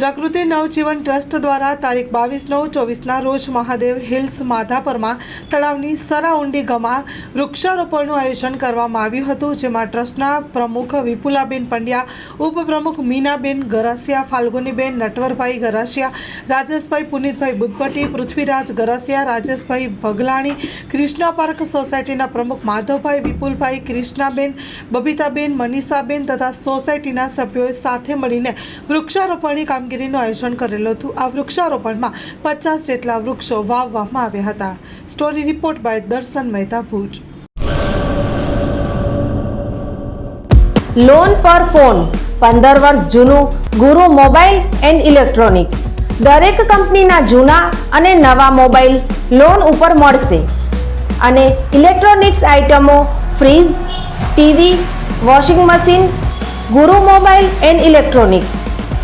પ્રકૃતિ નવજીવન ટ્રસ્ટ દ્વારા તારીખ બાવીસ નવ ચોવીસના રોજ મહાદેવ હિલ્સ માધાપરમાં તળાવની સરાઉન્ડી ગમા વૃક્ષારોપણનું આયોજન કરવામાં આવ્યું હતું, જેમાં ટ્રસ્ટના પ્રમુખ વિપુલાબેન પંડ્યા, ઉપપ્રમુખ મીનાબેન ગરાસિયા, ફાલ્ગુનીબેન નટવરભાઈ ગરાસિયા, રાજેશભાઈ પુનિતભાઈ બુદ્ધપટી પૃથ્વીરાજ ગરાસિયા, રાજેશભાઈ ભગલાણી ક્રિષ્ના પાર્ક સોસાયટીના પ્રમુખ માધવભાઈ વિપુલભાઈ, કૃષ્ણાબેન, બબીતાબેન, મનીષાબેન તથા સોસાયટીના સભ્યોએ સાથે મળીને વૃક્ષારોપણની કામગીરીનું આયોજન કરેલું હતું. આ વૃક્ષારોપણમાં પચાસ જેટલા વૃક્ષો વાવવામાં આવ્યા હતા. Story report by Darshan Mehta Bhuj. Loan પર ફોન. પંદર વર્ષ જૂનું ગુરુ મોબાઈલ એન્ડ ઇલેક્ટ્રોનિક્સ. દરેક કંપનીના જૂના અને નવા મોબાઈલ લોન ઉપર મળશે. અને ઇલેક્ટ્રોનિક્સ આઇટમો fridge, TV, washing machine, Guru mobile and electronics.